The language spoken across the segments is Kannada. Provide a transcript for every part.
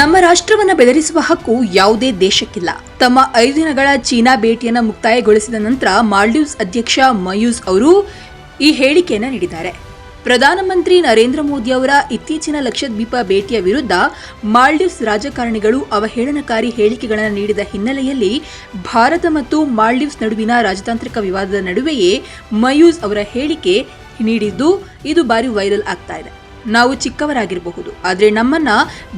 ನಮ್ಮ ರಾಷ್ಟ್ರವನ್ನು ಬೆದರಿಸುವ ಹಕ್ಕು ಯಾವುದೇ ದೇಶಕ್ಕಿಲ್ಲ. ತಮ್ಮ ಐದು ದಿನಗಳ ಚೀನಾ ಭೇಟಿಯನ್ನು ಮುಕ್ತಾಯಗೊಳಿಸಿದ ನಂತರ ಮಾಲ್ಡೀವ್ಸ್ ಅಧ್ಯಕ್ಷ ಮಯೂಸ್ ಅವರು ಈ ಹೇಳಿಕೆಯನ್ನು ನೀಡಿದ್ದಾರೆ. ಪ್ರಧಾನಮಂತ್ರಿ ನರೇಂದ್ರ ಮೋದಿ ಅವರ ಇತ್ತೀಚಿನ ಲಕ್ಷದ್ವೀಪ ಭೇಟಿಯ ವಿರುದ್ಧ ಮಾಲ್ಡೀವ್ಸ್ ರಾಜಕಾರಣಿಗಳು ಅವಹೇಳನಕಾರಿ ಹೇಳಿಕೆಗಳನ್ನು ನೀಡಿದ ಹಿನ್ನೆಲೆಯಲ್ಲಿ ಭಾರತ ಮತ್ತು ಮಾಲ್ಡೀವ್ಸ್ ನಡುವಿನ ರಾಜತಾಂತ್ರಿಕ ವಿವಾದದ ನಡುವೆಯೇ ಮಯೂಸ್ ಅವರ ಹೇಳಿಕೆ ನೀಡಿದ್ದು ಇದು ಬಾರಿ ವೈರಲ್ ಆಗ್ತಾ ಇದೆ. ನಾವು ಚಿಕ್ಕವರಾಗಿರಬಹುದು. ಆದರೆ ನಮ್ಮನ್ನ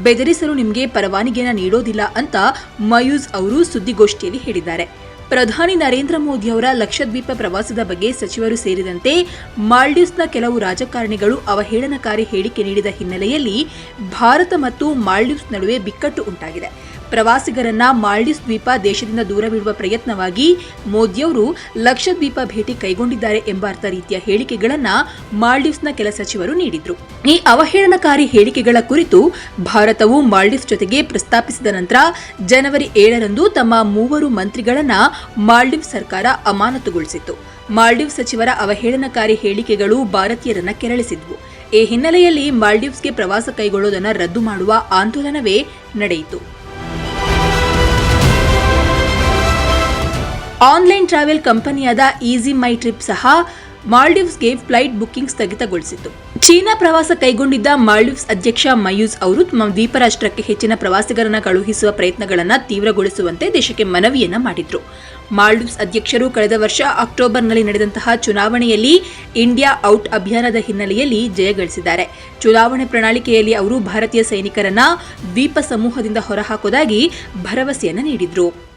ಬೆದರಿಸಲು ನಿಮಗೆ ಪರವಾನಿಗೆನ ನೀಡೋದಿಲ್ಲ ಅಂತ ಮಯೂಸ್ ಅವರು ಸುದ್ದಿಗೋಷ್ಠಿಯಲ್ಲಿ ಹೇಳಿದ್ದಾರೆ. ಪ್ರಧಾನಿ ನರೇಂದ್ರ ಮೋದಿ ಅವರ ಲಕ್ಷದ್ವೀಪ ಪ್ರವಾಸದ ಬಗ್ಗೆ ಸಚಿವರು ಸೇರಿದಂತೆ ಮಾಲ್ಡೀವ್ಸ್ನ ಕೆಲವು ರಾಜಕಾರಣಿಗಳು ಅವಹೇಳನಕಾರಿ ಹೇಳಿಕೆ ನೀಡಿದ ಹಿನ್ನೆಲೆಯಲ್ಲಿ ಭಾರತ ಮತ್ತು ಮಾಲ್ಡೀವ್ಸ್ ನಡುವೆ ಬಿಕ್ಕಟ್ಟು ಉಂಟಾಗಿದೆ. ಪ್ರವಾಸಿಗರನ್ನ ಮಾಲ್ಡೀವ್ಸ್ ದ್ವೀಪ ದೇಶದಿಂದ ದೂರವಿಡುವ ಪ್ರಯತ್ನವಾಗಿ ಮೋದಿಯವರು ಲಕ್ಷದ್ವೀಪ ಭೇಟಿ ಕೈಗೊಂಡಿದ್ದಾರೆ ಎಂಬ ಅರ್ಥ ರೀತಿಯ ಹೇಳಿಕೆಗಳನ್ನ ಮಾಲ್ಡೀವ್ಸ್ನ ಕೆಲ ಸಚಿವರು ನೀಡಿದ್ರು. ಈ ಅವಹೇಳನಕಾರಿ ಹೇಳಿಕೆಗಳ ಕುರಿತು ಭಾರತವು ಮಾಲ್ಡೀವ್ಸ್ ಜೊತೆಗೆ ಪ್ರಸ್ತಾಪಿಸಿದ ನಂತರ ಜನವರಿ ಏಳರಂದು ತಮ್ಮ ಮೂವರು ಮಂತ್ರಿಗಳನ್ನ ಮಾಲ್ಡೀವ್ಸ್ ಸರ್ಕಾರ ಅಮಾನತುಗೊಳಿಸಿತ್ತು. ಮಾಲ್ಡೀವ್ಸ್ ಸಚಿವರ ಅವಹೇಳನಕಾರಿ ಹೇಳಿಕೆಗಳು ಭಾರತೀಯರನ್ನ ಕೆರಳಿಸಿದ್ವು. ಈ ಹಿನ್ನೆಲೆಯಲ್ಲಿ ಮಾಲ್ಡೀವ್ಸ್ಗೆ ಪ್ರವಾಸ ಕೈಗೊಳ್ಳುವುದನ್ನು ರದ್ದು ಮಾಡುವ ಆಂದೋಲನವೇ ನಡೆಯಿತು. ಆನ್ಲೈನ್ ಟ್ರಾವೆಲ್ ಕಂಪನಿಯಾದ ಈಸಿ ಮೈ ಟ್ರಿಪ್ ಸಹ ಮಾಲ್ಡೀವ್ಸ್ಗೆ ಫ್ಲೈಟ್ ಬುಕ್ಕಿಂಗ್ ಸ್ಥಗಿತಗೊಳಿಸಿತು ಚೀನಾ ಪ್ರವಾಸ ಕೈಗೊಂಡಿದ್ದ ಮಾಲ್ಡೀವ್ಸ್ ಅಧ್ಯಕ್ಷ ಮಯೂಸ್ ಅವರು ತಮ್ಮ ದ್ವೀಪ ರಾಷ್ಟ್ರಕ್ಕೆ ಹೆಚ್ಚಿನ ಪ್ರವಾಸಿಗರನ್ನು ಕಳುಹಿಸುವ ಪ್ರಯತ್ನಗಳನ್ನು ತೀವ್ರಗೊಳಿಸುವಂತೆ ದೇಶಕ್ಕೆ ಮನವಿಯನ್ನ ಮಾಡಿದ್ರು. ಮಾಲ್ಡೀವ್ಸ್ ಅಧ್ಯಕ್ಷರು ಕಳೆದ ವರ್ಷ ಅಕ್ಟೋಬರ್ನಲ್ಲಿ ನಡೆದಂತಹ ಚುನಾವಣೆಯಲ್ಲಿ ಇಂಡಿಯಾ ಔಟ್ ಅಭಿಯಾನದ ಹಿನ್ನೆಲೆಯಲ್ಲಿ ಜಯಗಳಿಸಿದ್ದಾರೆ ಚುನಾವಣೆ ಪ್ರಣಾಳಿಕೆಯಲ್ಲಿ ಅವರು ಭಾರತೀಯ ಸೈನಿಕರನ್ನ ದ್ವೀಪ ಸಮೂಹದಿಂದ ಹೊರಹಾಕುವುದಾಗಿ ಭರವಸೆಯನ್ನು ನೀಡಿದ್ರು.